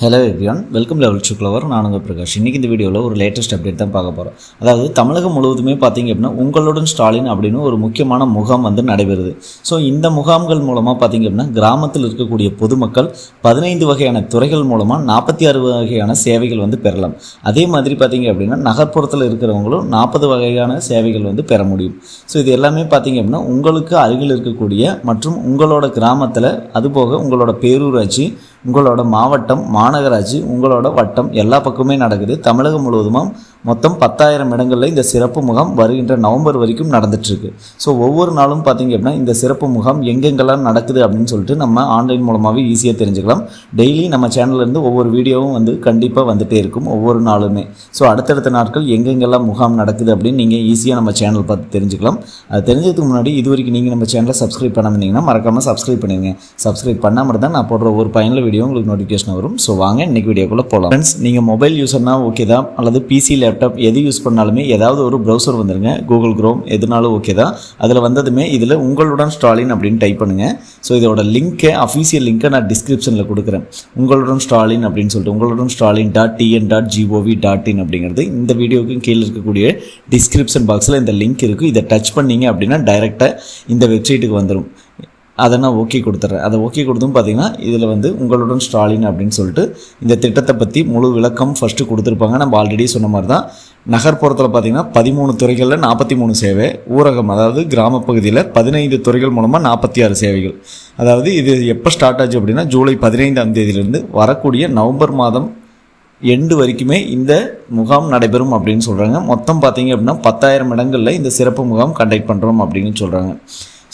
Hello everyone welcome level சுக்லவர் நான் உங்கள் பிரகாஷ். இன்றைக்கி இந்த வீடியோவில் ஒரு லேட்டஸ்ட் அப்டேட் தான் பார்க்க போகிறோம் அதாவது தமிழகம் முழுவதுமே பார்த்தீங்க அப்படின்னா உங்களுடன் ஸ்டாலின் அப்படின்னு ஒரு முக்கியமான முகாம் வந்து நடைபெறுது. ஸோ இந்த முகாம்கள் மூலமாக பார்த்தீங்க அப்படின்னா கிராமத்தில் இருக்கக்கூடிய பொதுமக்கள் பதினைந்து வகையான துறைகள் மூலமாக நாற்பத்தி ஆறு வகையான சேவைகள் வந்து பெறலாம். அதே மாதிரி பார்த்தீங்க அப்படின்னா நகர்ப்புறத்தில் இருக்கிறவங்களும் நாற்பது வகையான சேவைகள் வந்து பெற முடியும். ஸோ இது எல்லாமே பார்த்தீங்க அப்படின்னா உங்களுக்கு அருகில் இருக்கக்கூடிய மற்றும் உங்களோட கிராமத்தில் அதுபோக உங்களோட பேரூராட்சி உங்களோட மாவட்டம் மாநகராட்சி உங்களோட வட்டம் எல்லா பக்கமே நடக்குது. தமிழகம் முழுவதும் மொத்தம் பத்தாயிரம் இடங்களில் இந்த சிறப்பு முகாம் வருகின்ற நவம்பர் வரைக்கும் நடந்துட்டுருக்கு. ஸோ ஒவ்வொரு நாளும் பார்த்தீங்க அப்படின்னா இந்த சிறப்பு முகாம் எங்கெங்கெல்லாம் நடக்குது அப்படின்னு சொல்லிட்டு நம்ம ஆன்லைன் மூலமாகவே ஈஸியாக தெரிஞ்சுக்கலாம். டெய்லி நம்ம சேனல்லேருந்து ஒவ்வொரு வீடியோவும் வந்து கண்டிப்பாக வந்துகிட்டே இருக்கும் ஒவ்வொரு நாளுமே. ஸோ அடுத்தடுத்த நாட்கள் எங்கெங்கெல்லாம் முகாம் நடக்குது அப்படின்னு நீங்கள் ஈஸியாக நம்ம சேனல் பார்த்து தெரிஞ்சுக்கலாம். அது தெரிஞ்சதுக்கு முன்னாடி இது வரைக்கும் நீங்கள் நம்ம சேனலை சப்ஸ்கிரைப் பண்ணாம இருந்தீங்கன்னா மறக்காமல் சப்ஸ்கிரைப் பண்ணிடுங்க. சப்ஸ்கிரைப் பண்ணாமல் தான் நான் போடுற ஒரு பயனில் வீடியோ உங்களுக்கு நோட்டிஃபிகேஷன் வரும். ஸோ வாங்க இன்னைக்கு வீடியோக்குள்ளே போகலாம் ஃப்ரெண்ட்ஸ் நீங்கள் மொபைல் யூஸர்னா ஓகே தான். அல்லது பிசி லேப்டாப் எது யூஸ் பண்ணாலுமே ஏதாவது ஒரு ப்ரௌசர் வந்துருங்க. கூகுள் க்ரோம் எதுனாலும் ஓகே தான். அதில் வந்ததுமே இதில் உங்களுடன் ஸ்டாலின் அப்படின்னு டைப் பண்ணுங்கள் ஸோ இதோட லிங்க்கை அஃபீஷியல் லிங்க்கை நான் டிஸ்கிரிப்ஷனில் கொடுக்குறேன். உங்களுடன் ஸ்டாலின் அப்படின்னு சொல்லிட்டு உங்களுடன் Stalin dot TN dot gov dot in அப்படிங்கிறது இந்த வீடியோக்கும் கீழே இருக்கக்கூடிய டிஸ்கிரிப்ஷன் பாக்ஸில் இந்த லிங்க் இருக்குது இதை டச் பண்ணீங்க அப்படின்னா டைரெக்டாக இந்த வெப்சைட்டுக்கு வந்துடும் அதை நான் ஓகே கொடுத்துட்றேன் அதை ஓகே கொடுத்தும் பார்த்தீங்கன்னா இதில் வந்து உங்களுடன் ஸ்டாலின் அப்படின்னு சொல்லிட்டு இந்த திட்டத்தை பற்றி முழு விளக்கம் ஃபஸ்ட்டு கொடுத்துருப்பாங்க. நம்ம ஆல்ரெடி சொன்ன மாதிரி தான் நகர்ப்புறத்தில் பார்த்தீங்கன்னா பதிமூணு துறைகளில் நாற்பத்தி மூணு சேவை ஊரகம் அதாவது கிராமப்பகுதியில் பதினைந்து துறைகள் மூலமாக நாற்பத்தி ஆறு சேவைகள். அதாவது இது எப்போ ஸ்டார்ட் ஆச்சு அப்படின்னா ஜூலை பதினைந்தாம் தேதியிலிருந்து வரக்கூடிய நவம்பர் மாதம் எண்டு வரைக்குமே இந்த முகாம் நடைபெறும் அப்படின்னு சொல்கிறாங்க மொத்தம் பார்த்தீங்க அப்படின்னா பத்தாயிரம் இடங்களில் இந்த சிறப்பு முகாம் கண்டக்ட் பண்ணுறோம் அப்படின்னு சொல்கிறாங்க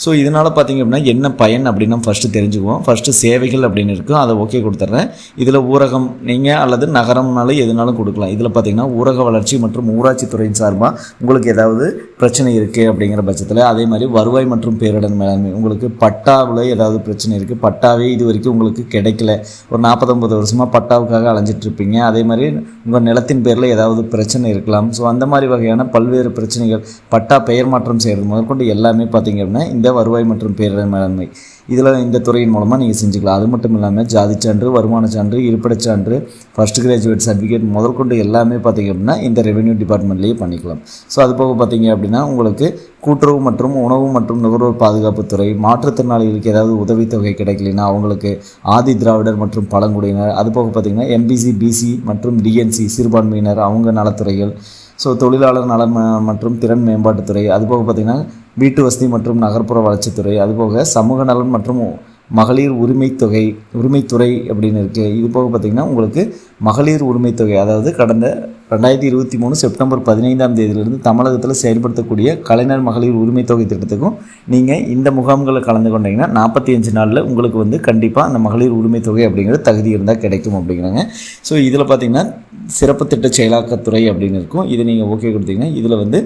ஸோ இதனால் பார்த்தீங்க அப்படின்னா என்ன பயன் அப்படின்னு ஃபஸ்ட்டு தெரிஞ்சுக்குவோம். ஃபஸ்ட்டு சேவைகள் அப்படின்னு இருக்கும். அதை ஓகே கொடுத்துட்றேன் இதில் ஊரகம் நீங்கள் அல்லது நகரம்னாலும் எதுனாலும் கொடுக்கலாம். இதில் பார்த்தீங்கன்னா ஊரக வளர்ச்சி மற்றும் ஊராட்சி துறையின் சார்பாக உங்களுக்கு ஏதாவது பிரச்சனை இருக்குது அப்படிங்கிற பட்சத்தில் அதே மாதிரி வருவாய் மற்றும் பேரிடர் மேலாண்மை. உங்களுக்கு பட்டாவில் ஏதாவது பிரச்சனை இருக்குது பட்டாவே இது வரைக்கும் உங்களுக்கு கிடைக்கல. ஒரு நாற்பத்தொம்பது வருஷமாக பட்டாவுக்காக அலைஞ்சிட்டு இருப்பீங்க. அதே மாதிரி உங்கள் நிலத்தின் பேரில் ஏதாவது பிரச்சனை இருக்கலாம். ஸோ அந்த மாதிரி வகையான பல்வேறு பிரச்சனைகள் பட்டா பெயர் மாற்றம் செய்கிறது முதற்கொண்டு எல்லாமே பார்த்தீங்க அப்படின்னா இந்த வருவாய் மற்றும் பேரிடர் மேலாண்மை இதில் இந்த துறையின் மூலமாக நீங்கள் செஞ்சுக்கலாம். அது மட்டும் இல்லாமல் ஜாதி சான்று வருமான சான்று இருப்பிடச் சான்று ஃபஸ்ட் கிராஜுவேட் சர்டிஃபிகேட் முதல் கொண்டு எல்லாமே பார்த்தீங்க அப்படின்னா இந்த ரெவென்யூ டிபார்ட்மெண்ட்லேயே பண்ணிக்கலாம். ஸோ அது போக பார்த்தீங்க அப்படின்னா உங்களுக்கு கூட்டுறவு மற்றும் உணவு மற்றும் நுகர்வோர் பாதுகாப்புத்துறை மாற்றுத்திறனாளிகளுக்கு ஏதாவது உதவித்தொகை கிடைக்கலனா அவங்களுக்கு ஆதி திராவிடர் மற்றும் பழங்குடியினர் அது போக பார்த்தீங்கன்னா எம்பிசி பிசி மற்றும் டிஎன்சி சிறுபான்மையினர் அவங்க நலத்துறைகள் ஸோ தொழிலாளர் நலன் மற்றும் திறன் மேம்பாட்டுத்துறை அதுபோக பார்த்திங்கன்னா வீட்டு வசதி மற்றும் நகர்ப்புற வளர்ச்சித்துறை அதுபோக சமூக நலன் மற்றும் மகளிர் உரிமைத்தொகை உரிமைத்துறை அப்படின்னு இருக்குது இது போக பார்த்திங்கன்னா உங்களுக்கு மகளிர் உரிமைத்தொகை அதாவது கடந்த ரெண்டாயிரத்தி இருபத்தி மூணு செப்டம்பர் பதினைந்தாம் தேதியிலிருந்து தமிழகத்தில் செயல்படுத்தக்கூடிய கலைஞர் மகளிர் உரிமை தொகை திட்டத்துக்கும் நீங்கள் இந்த முகாம்களில் கலந்து கொண்டீங்கன்னா நாற்பத்தி அஞ்சு நாளில் உங்களுக்கு வந்து கண்டிப்பாக அந்த மகளிர் உரிமைத்தொகை அப்படிங்கிறது தகுதி இருந்தால் கிடைக்கும் அப்படிங்கிறாங்க. ஸோ இதில் பார்த்திங்கன்னா சிறப்பு திட்ட செயலாக்கத்துறை அப்படின்னு இருக்கும். இது நீங்கள் ஓகே கொடுத்தீங்கன்னா இதில் வந்து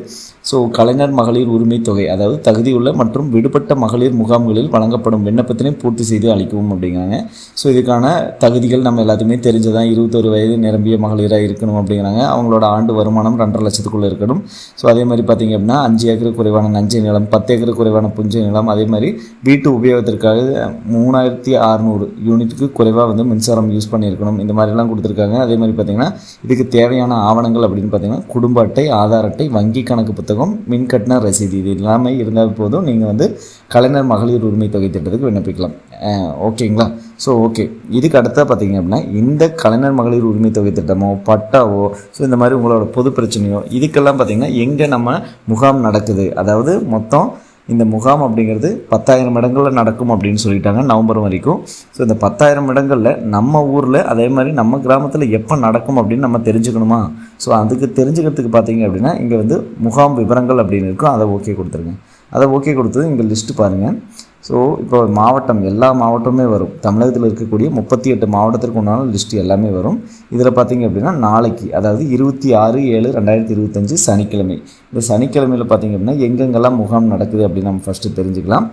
ஸோ கலைஞர் மகளிர் உரிமை தொகை அதாவது தகுதியுள்ள மற்றும் விடுபட்ட மகளிர் முகாம்களில் வழங்கப்படும் விண்ணப்பத்தினை பூர்த்தி செய்து அளிக்கவும் அப்படிங்கிறாங்க. ஸோ இதுக்கான தகுதிகள் நம்ம எல்லாத்தையுமே தெரிஞ்சதான் இருபத்தொரு வயது நிரம்பிய மகளிராக இருக்கணும் அப்படிங்கிறாங்க. அவங்களோட ஆண்டு வருமானம் ரெண்டரை லட்சத்துக்குள்ளே இருக்கணும். ஸோ அதே மாதிரி பார்த்திங்க அப்படின்னா அஞ்சு ஏக்கர் குறைவான நஞ்சை நிலம் பத்து ஏக்கர் குறைவான புஞ்சை நிலம் அதே மாதிரி வீட்டு உபயோகத்திற்காக மூணாயிரத்தி அறநூறு யூனிட்டுக்கு குறைவாக வந்து மின்சாரம் யூஸ் பண்ணியிருக்கணும். இந்த மாதிரிலாம் கொடுத்துருக்காங்க. அதே மாதிரி பார்த்திங்கன்னா இதுக்கு தேவையான ஆவணங்கள் அப்படின்னு பார்த்தீங்கன்னா குடும்ப அட்டை ஆதார் அட்டை வங்கி கணக்கு புத்தகம் மின் கட்டண ரசீது இது எல்லாமே இருந்தால் போதும். நீங்கள் வந்து கலைஞர் மகளிர் உரிமை தொகை திட்டத்துக்கு விண்ணப்பிக்கலாம். ஓகேங்களா? ஸோ ஓகே இதுக்கு அடுத்தா பார்த்தீங்க அப்படின்னா இந்த கலைஞர் மகளிர் உரிமை தொகை திட்டமோ பட்டாவோ ஸோ இந்த மாதிரி உங்களோட பொது பிரச்சனையோ இதுக்கெல்லாம் பார்த்தீங்கன்னா எங்கே நம்ம முகாம் நடக்குது? அதாவது மொத்தம் இந்த முகாம் அப்படிங்கிறது பத்தாயிரம் இடங்களில் நடக்கும் அப்படின்னு சொல்லிட்டாங்க நவம்பர் வரைக்கும். ஸோ இந்த பத்தாயிரம் இடங்களில் நம்ம ஊரில் அதே மாதிரி நம்ம கிராமத்தில் எப்போ நடக்கும் அப்படின்னு நம்ம தெரிஞ்சுக்கணுமா? ஸோ அதுக்கு தெரிஞ்சுக்கிறதுக்கு பார்த்தீங்க அப்படின்னா இங்கே வந்து முகாம் விவரங்கள் அப்படின்னு இருக்கும். அதை ஓகே கொடுத்துருங்க. அதை ஓகே கொடுத்தது இங்கே லிஸ்ட்டு பாருங்கள் ஸோ இப்போ மாவட்டம் எல்லா மாவட்டமுமே வரும். தமிழகத்தில் இருக்கக்கூடிய முப்பத்தி எட்டு மாவட்டத்திற்கு உண்டான லிஸ்ட் எல்லாமே வரும். இதில் பார்த்தீங்க அப்படின்னா நாளைக்கு அதாவது இருபத்தி ஆறு ஏழு ரெண்டாயிரத்தி இருபத்தஞ்சு சனிக்கிழமை. இந்த சனிக்கிழமையில் பார்த்தீங்க அப்படின்னா எங்கெங்கெல்லாம் முகாம் நடக்குது அப்படின்னு நம்ம ஃபஸ்ட்டு தெரிஞ்சுக்கலாம்.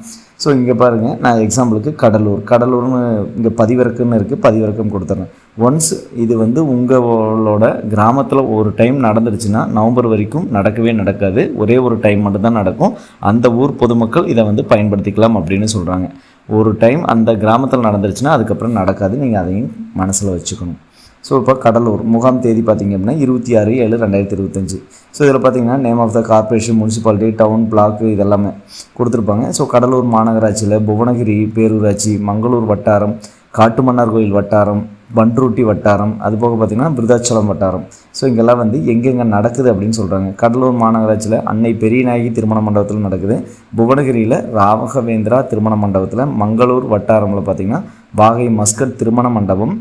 ஸோ இங்கே பாருங்கள் நான் எக்ஸாம்பிளுக்கு கடலூர். கடலூர்னு இங்கே பதிவிறக்குன்னு இருக்குது பதிவிறக்கம் கொடுத்துட்றேன் ஒன்ஸ் இது வந்து உங்களோட கிராமத்தில் ஒரு டைம் நடந்துருச்சுன்னா நவம்பர் வரைக்கும் நடக்கவே நடக்காது. ஒரே ஒரு டைம் மட்டும்தான் நடக்கும். அந்த ஊர் பொதுமக்கள் இதை வந்து பயன்படுத்திக்கலாம் அப்படின்னு சொல்கிறாங்க ஒரு டைம் அந்த கிராமத்தில் நடந்துருச்சுன்னா அதுக்கப்புறம் நடக்காது. நீங்கள் அதையும் மனசில் வச்சுக்கணும். ஸோ இப்போ கடலூர் முகாம் தேதி பார்த்தீங்க அப்படின்னா இருபத்தி ஆறு ஏழு ரெண்டாயிரத்தி இருபத்தஞ்சு. ஸோ இதில் பார்த்தீங்கன்னா name of the corporation municipality town block இதெல்லாமே கொடுத்துருப்பாங்க. ஸோ கடலூர் மாநகராட்சியில் புவனகிரி பேரூராட்சி மங்களூர் வட்டாரம் காட்டுமன்னார் கோயில் வட்டாரம் பன்ருட்டி வட்டாரம் அது போக பார்த்திங்கன்னா விருதாச்சலம் வட்டாரம். ஸோ இங்கெல்லாம் வந்து எங்கெங்கே நடக்குது அப்படின்னு சொல்கிறாங்க கடலூர் மாநகராட்சியில் அன்னை பெரியநாயகி திருமண மண்டபத்தில் நடக்குது. புவனகிரியில் ராவகவேந்திரா திருமண மண்டபத்தில் மங்களூர் வட்டாரமில் பார்த்திங்கன்னா வாகை மஸ்கட் திருமண மண்டபம்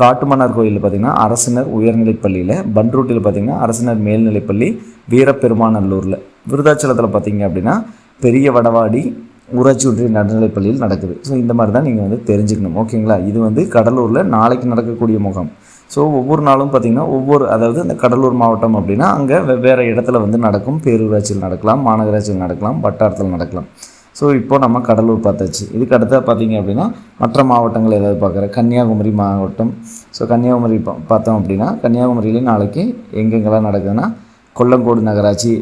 காட்டுமன்னார் கோயிலில் பார்த்திங்கன்னா அரசினர் உயர்நிலைப் பள்ளியில் பன்ருட்டியில் பார்த்திங்கன்னா அரசினர் மேல்நிலைப்பள்ளி வீரப்பெருமாநல்லூரில் விருதாச்சலத்தில் பார்த்திங்க அப்படின்னா பெரிய வடவாடி ஊராட்சி ஒன்றிய நடுநிலைப்பள்ளியில் நடக்குது. ஸோ இந்த மாதிரி தான் நீங்கள் வந்து தெரிஞ்சுக்கணும். ஓகேங்களா இது வந்து கடலூரில் நாளைக்கு நடக்கக்கூடிய முகாம். ஸோ ஒவ்வொரு நாளும் பார்த்திங்கன்னா ஒவ்வொரு அதாவது இந்த கடலூர் மாவட்டம் அப்படின்னா அங்கே வெவ்வேறு இடத்துல வந்து நடக்கும். பேரூராட்சியில் நடக்கலாம் மாநகராட்சியில் நடக்கலாம் வட்டாரத்தில் நடக்கலாம். ஸோ இப்போ நம்ம கடலூர் பார்த்தாச்சு. இதுக்கு அடுத்தா பார்த்தீங்க அப்படின்னா மற்ற மாவட்டங்கள் ஏதாவது பார்க்குற கன்னியாகுமரி மாவட்டம். ஸோ கன்னியாகுமரி பா- பார்த்தோம் அப்படின்னா கன்னியாகுமரியிலே நாளைக்கு எங்கெங்கெல்லாம் நடக்குதுன்னா கொல்லங்கோடு நகராட்சி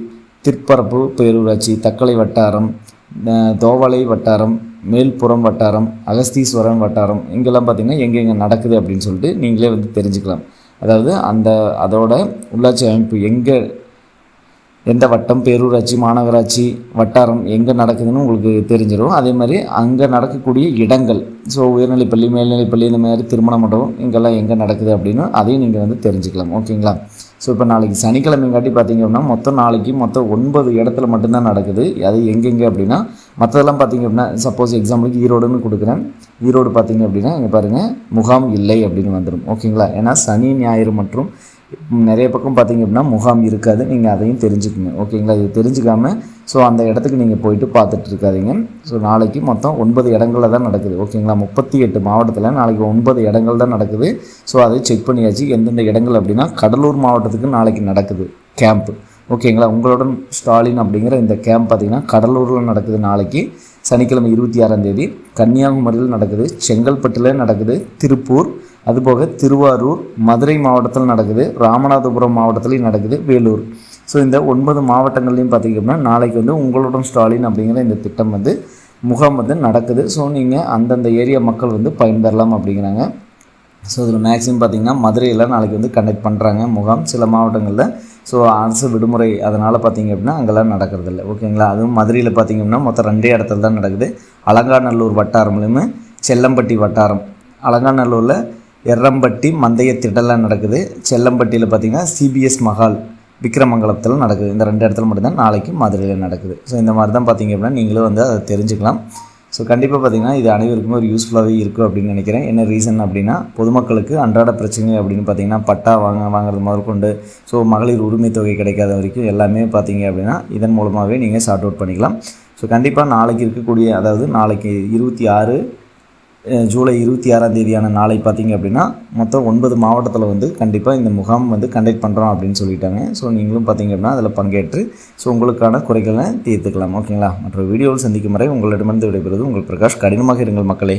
திற்பரப்பு பேரூராட்சி தக்கலை வட்டாரம் தோவலை வட்டாரம் மேல்புறம் வட்டாரம் அகஸ்தீஸ்வரம் வட்டாரம் இங்கெல்லாம் பார்த்திங்கன்னா எங்கெங்கே நடக்குது அப்படின்னு சொல்லிட்டு நீங்களே வந்து தெரிஞ்சுக்கலாம். அதாவது அந்த அதோட உள்ளாட்சி அமைப்பு எங்கே எந்த வட்டம் பேரூராட்சி மாநகராட்சி வட்டாரம் எங்கே நடக்குதுன்னு உங்களுக்கு தெரிஞ்சிடும் அதே மாதிரி அங்கே நடக்கக்கூடிய இடங்கள் ஸோ உயர்நிலைப்பள்ளி மேல்நிலைப்பள்ளி இந்த மாதிரி திருமண மண்டபம் இங்கெல்லாம் எங்கே நடக்குது அப்படின்னு அதையும் நீங்கள் வந்து தெரிஞ்சுக்கலாம். ஓகேங்களா? ஸோ இப்போ நாளைக்கு சனிக்கிழமைங்காட்டி பார்த்தீங்க அப்படின்னா மொத்தம் நாளைக்கு மொத்தம் ஒன்பது இடத்துல மட்டும்தான் நடக்குது. அது எங்கெங்கே அப்படின்னா மற்றதெல்லாம் பார்த்தீங்க அப்படின்னா சப்போஸ் எக்ஸாம்பிளுக்கு ஈரோடுன்னு கொடுக்குறேன். ஈரோடு பார்த்தீங்க அப்படின்னா இங்கே பாருங்கள் முகாம் இல்லை அப்படின்னு வந்துடும் ஓகேங்களா? ஏன்னா சனி ஞாயிறு மற்றும் நிறைய பக்கம் பார்த்தீங்க அப்படின்னா முகாம் இருக்காது. நீங்கள் அதையும் தெரிஞ்சுக்கணும். ஓகேங்களா? இது தெரிஞ்சுக்காமல் ஸோ அந்த இடத்துக்கு நீங்கள் போயிட்டு பார்த்துட்டு இருக்காதீங்க ஸோ நாளைக்கு மொத்தம் ஒன்பது இடங்களில் தான் நடக்குது. ஓகேங்களா முப்பத்தி எட்டு மாவட்டத்தில் நாளைக்கு ஒன்பது இடங்கள் தான் நடக்குது. ஸோ அதை செக் பண்ணியாச்சு. எந்தெந்த இடங்கள் அப்படின்னா கடலூர் மாவட்டத்துக்கு நாளைக்கு நடக்குது. கேம்ப்பு ஓகேங்களா உங்களுடன் ஸ்டாலின் அப்படிங்கிற இந்த கேம்ப் பார்த்திங்கன்னா கடலூரில் நடக்குது நாளைக்கு. சனிக்கிழமை இருபத்தி ஆறாம் தேதி. கன்னியாகுமரியில் நடக்குது. செங்கல்பட்டில் நடக்குது. திருப்பூர். அதுபோக திருவாரூர் மதுரை மாவட்டத்தில் நடக்குது. ராமநாதபுரம் மாவட்டத்துலேயும் நடக்குது. வேலூர். ஸோ இந்த ஒன்பது மாவட்டங்கள்லையும் பார்த்தீங்க அப்படின்னா நாளைக்கு வந்து உங்களுடன் ஸ்டாலின் அப்படிங்கிற இந்த திட்டம் வந்து முகாம் வந்து நடக்குது. ஸோ நீங்கள் அந்தந்த ஏரியா மக்கள் வந்து பயன்பெறலாம் அப்படிங்கிறாங்க. ஸோ இதில் மேக்ஸிமம் பார்த்திங்கன்னா மதுரையில் நாளைக்கு வந்து கண்டக்ட் பண்ணுறாங்க முகாம் சில மாவட்டங்களில். ஸோ அரசு விடுமுறை அதனால் பார்த்தீங்க அப்படின்னா அங்கெல்லாம் நடக்கிறதில்ல. ஓகேங்களா அதுவும் மதுரையில் பார்த்தீங்க அப்படின்னா மொத்தம் ரெண்டே இடத்துல தான் நடக்குது. அலங்காநல்லூர் வட்டாரம்லையுமே செல்லம்பட்டி வட்டாரம். அலங்காநல்லூரில் எர்ரம்பட்டி மந்தைய திடலாம் நடக்குது. செல்லம்பட்டியில் பார்த்தீங்கன்னா சிபிஎஸ் மஹால். விக்ரமங்கலத்தில் நடக்குது. இந்த ரெண்டு இடத்துல மட்டும்தான் நாளைக்கு மதுரையில் நடக்குது. ஸோ இந்த மாதிரி தான் பார்த்தீங்க அப்படின்னா நீங்களும் வந்து அதை தெரிஞ்சுக்கலாம். ஸோ கண்டிப்பாக பார்த்தீங்கன்னா இது அனைவருக்குமே ஒரு யூஸ்ஃபுல்லாகவே இருக்கும் அப்படின்னு நினைக்கிறேன். என்ன ரீசன் அப்படின்னா பொதுமக்களுக்கு அன்றாட பிரச்சனை அப்படின்னு பார்த்தீங்கன்னா பட்டா வாங்க வாங்குறது முதற்கொண்டு ஸோ மகளிர் உரிமை தொகை கிடைக்காத வரைக்கும் எல்லாமே பார்த்தீங்க அப்படின்னா இதன் மூலமாகவே நீங்கள் சார்ட் அவுட் பண்ணிக்கலாம். ஸோ கண்டிப்பாக நாளைக்கு இருக்கக்கூடிய அதாவது நாளைக்கு இருபத்தி ஆறு ஜூலை இருபத்தி ஆறாம் தேதியான நாளை பார்த்தீங்க அப்படின்னா மொத்தம் ஒன்பது மாவட்டத்தில் வந்து கண்டிப்பாக இந்த முகாம் வந்து கண்டக்ட் பண்ணுறோம் அப்படின்னு சொல்லிட்டாங்க. ஸோ நீங்களும் பார்த்தீங்க அப்படின்னா அதில் பங்கேற்று ஸோ உங்களுக்கான குறைகளை தீர்த்துக்கலாம். ஓகேங்களா மற்ற வீடியோவில் சந்திக்கும் வரை உங்களிடமிருந்து விடைபெறுவது உங்கள் பிரகாஷ். கடினமாக இருங்கள் மக்களே.